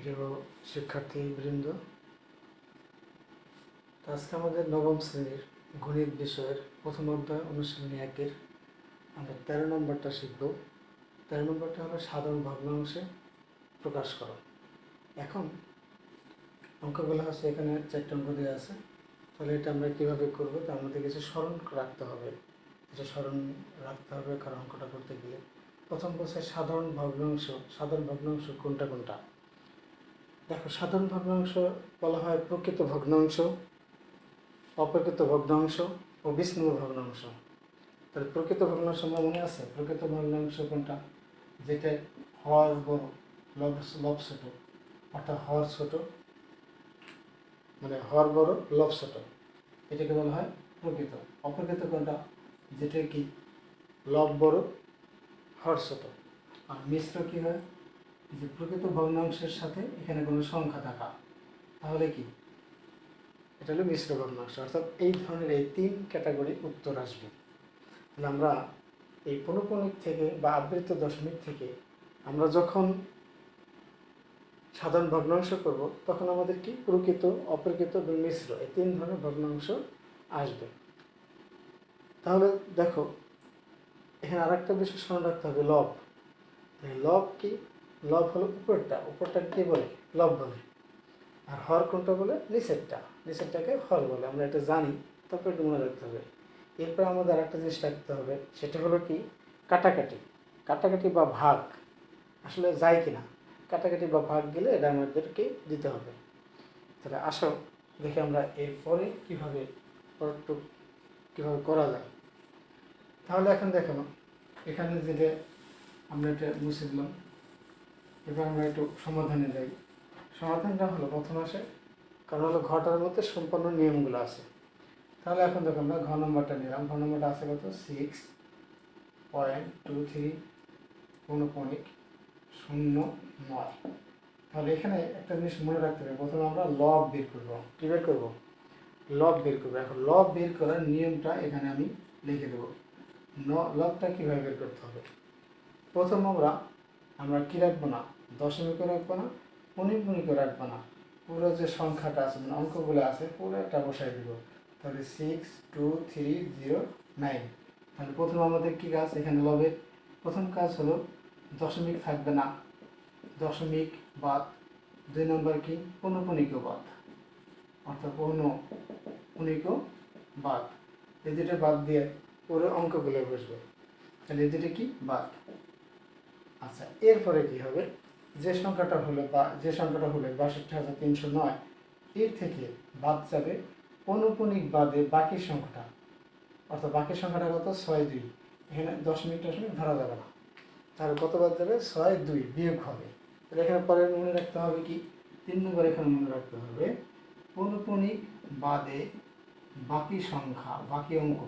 প্রিয় শিক্ষার্থীবৃন্দ। তো আজকে আমাদের নবম শ্রেণির গণিত বিষয়ের প্রথম অধ্যায় অনুশীলনী একের আমরা তেরো নম্বরটা শিখব। তেরো নম্বরটা হলো সাধারণ ভগ্নাংশে প্রকাশ করা। এখন অঙ্কগুলো আছে, এখানে চারটে অঙ্ক দেওয়া আছে। তাহলে এটা আমরা কীভাবে করব? তার মধ্যে কিছু স্মরণ রাখতে হবে। এটা স্মরণ রাখতে হবে কারণ অঙ্কটা করতে গেলে। প্রথম বছর সাধারণ ভগ্নাংশ সাধারণ ভগ্নাংশ কোনটা কোনটা? দেখো, সাধারণ ভগ্নাংশ বলা হয় প্রকৃত ভগ্নাংশ, অপ্রকৃত ভগ্নাংশ ও বিষ্ণু ভগ্নাংশ। তাহলে প্রকৃত ভগ্নাংশ আমার মনে আছে? প্রকৃত ভগ্নাংশ কোনটা? যেটা হর বড় লব ছোট। অর্থাৎ হর ছোট মানে হর বড়, লব ছোট। এটাকে বলা হয় প্রকৃত। অপ্রকৃত কোনটা? যেটা কি, লব বড় হর ছোট। আর মিশ্র কি হয়? যে প্রকৃত ভগ্নাংশের সাথে এখানে কোনো সংখ্যা থাকা, তাহলে কি? এটা হলো মিশ্র ভগ্নাংশ, অর্থাৎ এই ধরনের এই তিন ক্যাটাগরি উত্তর আসবে। তাহলে আমরা এই পৌনপণিক থেকে বা আবৃত দশমিক থেকে আমরা যখন সাধারণ ভগ্নাংশ করব, তখন আমাদের কি? প্রকৃত, অপ্রকৃত এবং মিশ্র, এই তিন ধরনের ভগ্নাংশ আসবে। তাহলে দেখো, এখানে আরেকটা বিষয় স্মরণ রাখতে হবে, লব। লব কি? লব হলো উপরটা উপরটা কি বলে? লব বলে। আর হর কোনটা বলে? নিচেরটা নিচেরটাকে হর বলে। আমরা এটা জানি, তারপর একটু মনে রাখতে হবে। এরপর আমাদের আরেকটা জিনিস রাখতে হবে, সেটা হলো কি? কাটাকাটি। কাটাকাটি বা ভাগ। আসলে যায় কি না কাটাকাটি বা ভাগ গেলে এটা আমাদেরকে দিতে হবে। তাহলে আসো, দেখি আমরা এরপরে কীভাবে পরটু কীভাবে করা যায়। তাহলে এখন দেখো, এখানে যেটা আমরা এটা মুছে দিলাম। এবার আমরা একটু সমাধানে যাই। সমাধানটা হলো প্রথম আসে, কারণ হলো ঘটার মধ্যে সম্পন্ন নিয়মগুলো আছে। তাহলে এখন দেখো আমরা ঘ নম্বরটা নিলাম। ঘ নম্বরটা আছে কত? সিক্স পয়েন্ট টু থ্রি পৌনপণিক শূন্য নয়। তাহলে এখানে একটা জিনিস মনে রাখতে হবে, প্রথমে আমরা লব বের করব। কী বের করব? লব বের করব। এখন লব বের করার নিয়মটা এখানে আমি লিখে দেবো। লবটা কীভাবে বের করতে হবে? প্রথম আমরা আমরা কী রাখব না? দশমিকও রাখব না পনির্মণিকও রাখব না। পুরো যে সংখ্যাটা আছে মানে অঙ্কগুলো আছে, পুরোটা বসাই দিব। তাহলে six two three zero nine তাহলে প্রথম আমাদের কী কাজ? এখানে লবের প্রথম কাজ হলো, দশমিক থাকবে না। দশমিক বাদ। দুই নম্বর কি? পৌনপণিক বাদ। অর্থাৎ পৌন পণিক বাদ। এই দুটো বাদ দিয়ে পুরো অঙ্কগুলো বসবে। তাহলে এই দুটো কি? বাদ। আচ্ছা এরপরে কি হবে? যে সংখ্যাটা হলো বা যে সংখ্যাটা হলো বাষট্টি হাজার তিনশো নয়, এর থেকে বাদ যাবে অনুপনিক বাদে বাকি সংখ্যাটা। অর্থাৎ বাকি সংখ্যাটা কত? ছয় দুই। এখানে দশ দশমিক দশমিক ধরা যাবে না। তাহলে কত বাদ যাবে? ছয় দুই বিয়োগ হবে। তাহলে এখানে পরে মনে রাখতে হবে কি? তিন নম্বর এখানে মনে রাখতে হবে অনুপনিক বাদে বাকি সংখ্যা, বাকি অঙ্ক।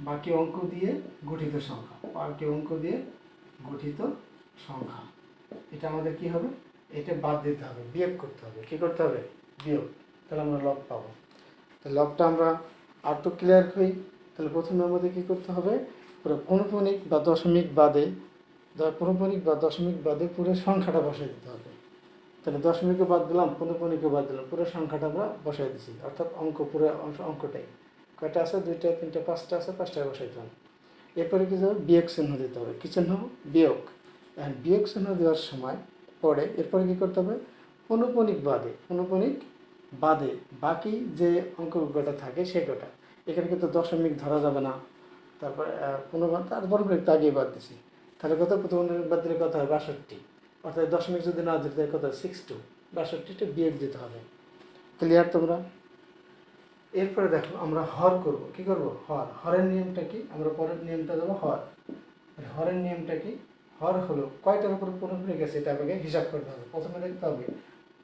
বাকি অঙ্ক দিয়ে গঠিত সংখ্যা। বাকি অঙ্ক দিয়ে গঠিত সংখ্যা। এটা আমাদের কি হবে? এটা বাদ দিতে হবে, বিয়োগ করতে হবে। কি করতে হবে? বিয়োগ। তাহলে আমরা লব পাবো। তো লবটা আমরা আর তো ক্লিয়ার হই তাহলে প্রথমে আমাদের কি করতে হবে? পুরো পৌনপণিক বা দশমিক বাদে পৌনপণিক বা দশমিক বাদে পুরো সংখ্যাটা বসাই দিতে হবে। তাহলে দশমিকও বাদ দিলাম পৌনপণিকও বাদ দিলাম, পুরো সংখ্যাটা আমরা বসাই দিছি। অর্থাৎ অঙ্ক, পুরো অংশ- অঙ্কটাই। কয়টা আছে? দুইটা, তিনটা, পাঁচটা আছে, পাঁচটায় বসাই দিলাম। এরপরে কি যাবে বিয়োগ চিহ্ন দিতে হবে। কি চিহ্ন? বিয়োগ। আর বিয়োগ চিহ্ন দেওয়ার সময় পরে এরপরে কী করতে হবে? অনুপনিক বাদে অনুপনিক বাদে বাকি যে অঙ্কটা থাকে সে কটা এখানে কিন্তু দশমিক ধরা যাবে না। তারপরে পুনর্বার তার বড় করে একটু আগিয়ে বাদ দিছি। তাহলে কত? প্রথম বাদ দিলে কত হয়? বাষট্টি। অর্থাৎ দশমিক যদি না দিতে কত? Six two. বাষট্টিটা বিয়োগ দিতে হবে। ক্লিয়ার তোমরা? এরপরে দেখো, আমরা হর করব। কি করব? হর। হরের নিয়মটা কি? আমরা পরের নিয়মটা দেবো হর। হরের নিয়মটা কি? হর হলো, কয়টার উপর পৌনপণিক আছে এটা আমাকে হিসাব করতে হবে। প্রথমে দেখতে হবে,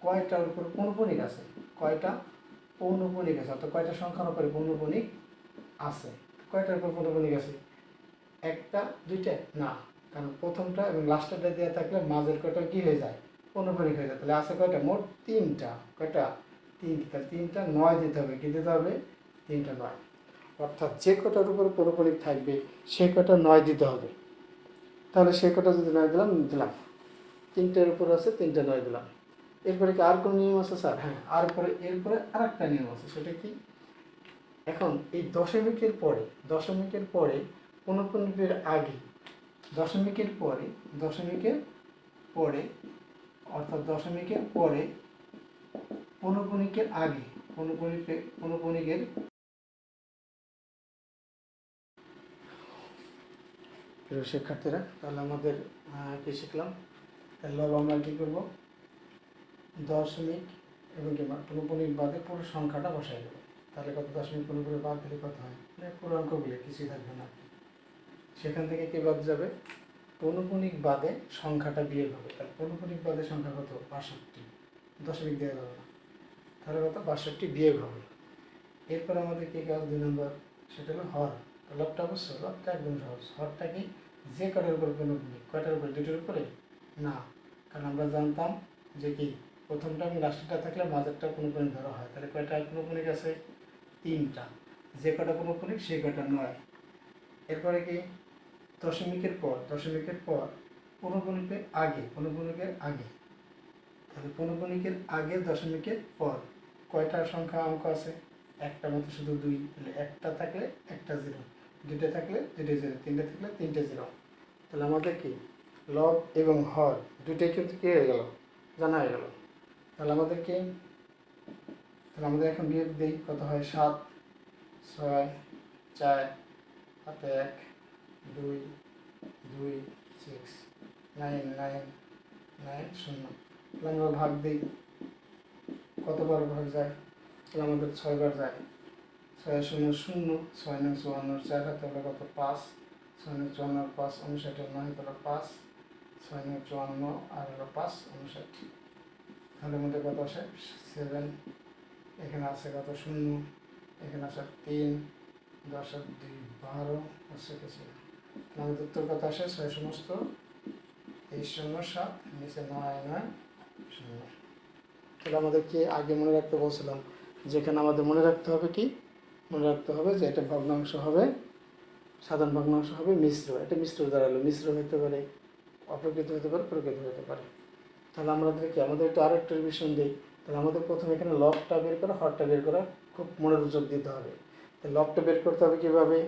কয়টার উপর পৌনপণিক আছে? কয়টা পৌনপণিক আছে? অর্থাৎ কয়টা সংখ্যার উপরে পৌনপণিক আছে? কয়টার উপর পৌনপণিক আছে? একটা, দুইটা? না। কারণ প্রথমটা এবং লাস্টেরটা দেওয়া থাকলে মাঝের কয়টা কি হয়ে যায়? পৌনপণিক হয়ে যায়। তাহলে আছে কয়টা? মোট তিনটা। কয়টা? তিনটা তাহলে তিনটা নয় দিতে হবে। কি দিতে হবে? তিনটা নয়। অর্থাৎ যে কটার উপর পৌনপণিক থাকবে, সে কটা নয় দিতে হবে। তাহলে সে কটা যদি নয় দিলাম দিলাম। তিনটের উপর আছে, তিনটে নয় দিলাম। এরপরে কি আর কোনো নিয়ম আছে, স্যার? হ্যাঁ আর পরে, এরপরে আর একটা নিয়ম আছে, সেটা কি? এখন এই দশমিকের পরে দশমিকের পরে পুনঃপুনিকের আগে, দশমিকের পরে দশমিকের পরে, অর্থাৎ দশমিকের পরে পুনঃপুনিকের আগে পুনঃপুনিকের পুনঃপুনিকের প্রিয় শিক্ষার্থীরা, তাহলে আমাদের কি শিখলাম? লব আমরা কী করব? দশমিক এবং কি পুনঃপুনিক বাদে পুরো সংখ্যাটা বসাই দেবো। তাহলে কত দশমিক পুনঃপুনিক বাদ দিলে কত হয়? মানে পুরো অঙ্কগুলি, কিছুই থাকবে না। সেখান থেকে কি বাদ যাবে? পৌনপুনিক বাদে সংখ্যাটা বিয়োগ হবে। তাহলে পৌনপুনিক বাদে সংখ্যা কত? বাষট্টি। দশমিক দেওয়া যাবে না। তাহলে কত? বাষট্টি বিয়োগ হবে। এরপর আমাদের কি কাজ? দুই নম্বর, সেটা হলো হর লবটা অবশ্য, লবটা একদম সহজ। হরটা কি যে কটার উপর পৌনপুনিক কয়টার উপরে? দুটোর উপরে? না। কারণ আমরা জানতাম যে কি, প্রথমটা এবং লাস্টটা থাকলে মাঝেরটা কোনো কোনো ধরা হয়। তাহলে কয়টা পৌনপুনিক আছে তিনটা। যে কটা পৌনপুনিক সে কটা নয়। এরপরে কি? দশমিকের পর দশমিকের পর পৌনপুনিকের আগে পৌনপুনিকের আগে। তাহলে পৌনপুনিকের আগে, দশমিকের পর, কয়টা সংখ্যা অঙ্ক আছে? একটা মতো শুধু দুই। তাহলে একটা থাকলে একটা জিরো। দুটো থাকলে দুটো জিরো, তিনটে থাকলে তিনটে জিরো। তাহলে আমাদের কি? লব এবং হর দুটোই কিন্তু কি হয়ে গেল? জানা হয়ে গেল। তাহলে আমাদের কি? তাহলে আমাদের এখন বিয়োগ দিই, কত হয়? সাত, ছয়, চার, সাত, এক, দুই দুই সিক্স নাইন নাইন নাইন শূন্য। তাহলে আমরা ভাগ দিই। কতবার ভাগ যায়? তাহলে আমাদের ছয়বার যায়। ছয় শূন্য শূন্য ছয় নয় চুয়ান্ন চার হাতে কত পাঁচ ছয় নয় চুয়ান্ন পাঁচ উনষাট নয় হলো পাঁচ ছয় নয় চুয়ান্ন আর হলো পাঁচ উনষাট তাহলে মধ্যে কত আসে সেভেন এখানে আছে কত শূন্য এখানে আছে তিন দশ আর দুই বারো আছে কিছু আমাদের উত্তর কত আসে ছয় সমস্ত তেইশ শূন্য সাত নিচে নয় নয় শূন্য তাহলে আমাদেরকে আগে মনে রাখতে বলছিলাম যেখানে আমাদের মনে রাখতে হবে কি মনে রাখতে হবে যে এটা ভগ্নাংশ হবে, সাধারণ ভগ্নাংশ হবে মিশ্র, এটা মিশ্র দাঁড়াল, মিশ্র হতে পারে, অপ্রকৃত হতে পারে, প্রকৃত হতে পারে। তাহলে আমাদেরকে আমাদের একটু আরেকটা রিভিশন দিই, তাহলে আমাদের প্রথমে এখানে লকটা বের করা, হরটা বের করা খুব মনোযোগ দিতে হবে। তো লবটা বের করতে হবে কীভাবে?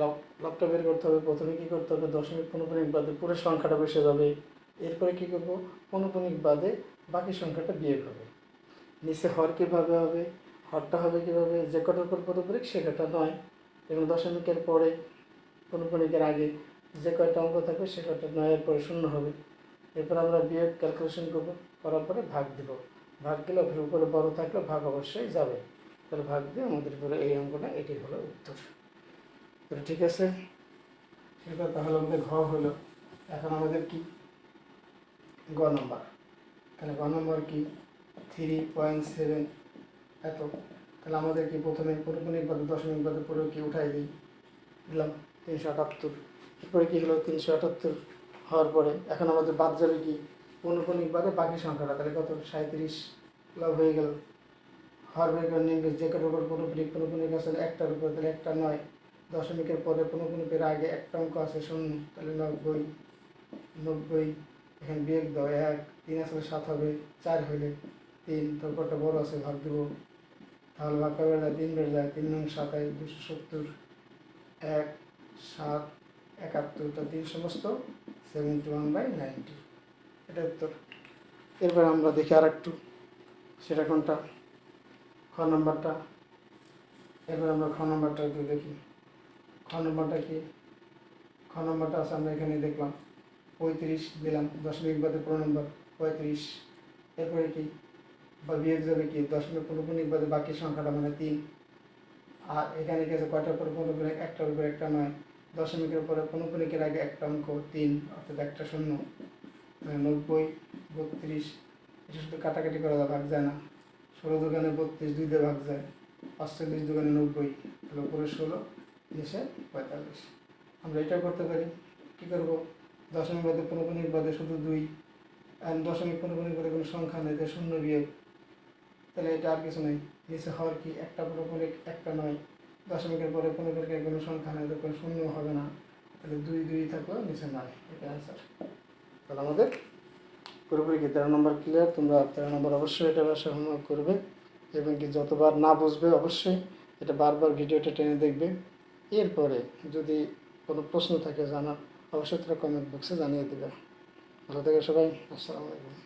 লক লকটা বের করতে হবে, প্রথমে কী করতে হবে? দশমিক পনপনিক বাদে পুরো সংখ্যাটা বসে যাবে, এরপরে কী করব? পনপনিক বাদে বাকি সংখ্যাটা বিয়োগ হবে। নিচে হর কীভাবে হবে? হরটা হবে কীভাবে যে কটার পর পরপরিক সে কটা নয়। এবং দশমিকের পরে পনপনিকের আগে যে কয়টা অঙ্ক থাকবে, সে কয়টা নয়ের পরে শূন্য হবে। এরপর আমরা বিয়োগ ক্যালকুলেশন করব, করার পরে ভাগ দিব। ভাগ দিলে উপরে বড় থাকলে ভাগ অবশ্যই যাবে। তাহলে ভাগ দিয়ে আমাদের উপরে এই অঙ্কটা, এটি হলো উত্তর। তো ঠিক আছে? সেটা তাহলে আমাদের ঘ হলো। এখন আমাদের কি? গ নম্বর। তাহলে গ নম্বর কি? থ্রি পয়েন্ট সেভেন এত। তাহলে আমাদের কি প্রথমে পুরোপুনিক বাদে দশমিক বাদে পুরো কি উঠাই দিই? দিলাম তিনশো আটাত্তর। এরপরে কি হলো? তিনশো আটাত্তর হওয়ার পরে এখন আমাদের বাদ যাবে কি? পৌনপুনিক বাদে বাকি সংখ্যাটা, তাহলে কত? সাঁত্রিশ লাভ হয়ে গেল। হর বের করে নিয়ে যে কারোর উপর পুরোপুনিক পুরোপুনিক আছে একটার উপর, তাহলে একটা নয়। দশমিকের পরে পুনঃপুনিকের আগে একটা অঙ্ক আছে, শূন্য, তাহলে নব্বই নব্বই, এখানে বিয়োগ দাও, এক, তিন আসলে সাত হবে, চার হলে তিন তারপরটা বড় আছে, ভাগ দেবো। ভাগ কবে যায় তিন যায় তিন নং সাতাই দুশো সত্তর, এক, সাত, একাত্তর, তো তিন সমস্ত সেভেন্টি ওয়ান বাই নাইনটি এটা উত্তর। এরপর আমরা দেখি আর একটু সেটা কোনটা? খ নম্বরটা। এবার আমরা খ নম্বরটা একটু দেখি। খ নম্বরটা কি? খ নম্বরটা আছে, আমরা এখানে দেখলাম। পঁয়ত্রিশ দিলাম, দশমিক বাদে পনেরো নম্বর, পঁয়ত্রিশ। এরপরে কি? বা বিয়োগ যাবে কি দশমিক পনেরোপনিক বাদে বাকি সংখ্যাটা মানে তিন? আর এখানে গেছে কয়টার উপরে পনেরোপনিক একটার উপরে একটা নয়। দশমিকের উপরে পনেরোপনিকের আগে একটা অঙ্ক, তিন, অর্থাৎ একটা শূন্য। তাহলে নব্বই, বত্রিশ এটা শুধু কাটাকাটি করা ভাগ যায় না। ষোলো দোকানে বত্রিশ, দুই দিয়ে ভাগ যায়। পাঁচচল্লিশ দোকানে নব্বই, তাহলে উপরে ষোলো, নিচে পঁয়তাল্লিশ। আমরা এটা করতে পারি। কী করব? দশমিক বাদে পনেরোপনিক বাদে শুধু দুই। দশমিক পনেরোপনিক বাদে কোনো সংখ্যা নেই, তাই শূন্য বিয়োগ। তাহলে এটা আর কিছু নেই। নিচে হওয়ার কি একটা পনেরোপনিক একটা নয়। দশমিকের পরে পনেরোপনিকের কোনো সংখ্যা নেই, তো কোনো শূন্য হবে না। তাহলে দুই দুই থাকল, নিচে নয়। এটা অ্যান্সার তাহলে আমাদের পুরোপুরি কি তেরো নম্বর ক্লিয়ার তোমরা তেরো নম্বর অবশ্যই এটা বাসায় হোমওয়ার্ক করবে এবং কি যতবার না বুঝবে অবশ্যই এটা বারবার ভিডিওটা টেনে দেখবে। এরপরে যদি কোনো প্রশ্ন থাকে জানার, অবশ্যই তোরা কমেন্ট বক্সে জানিয়ে দেবে। ভালো থেকে সবাই, আসসালামু আলাইকুম।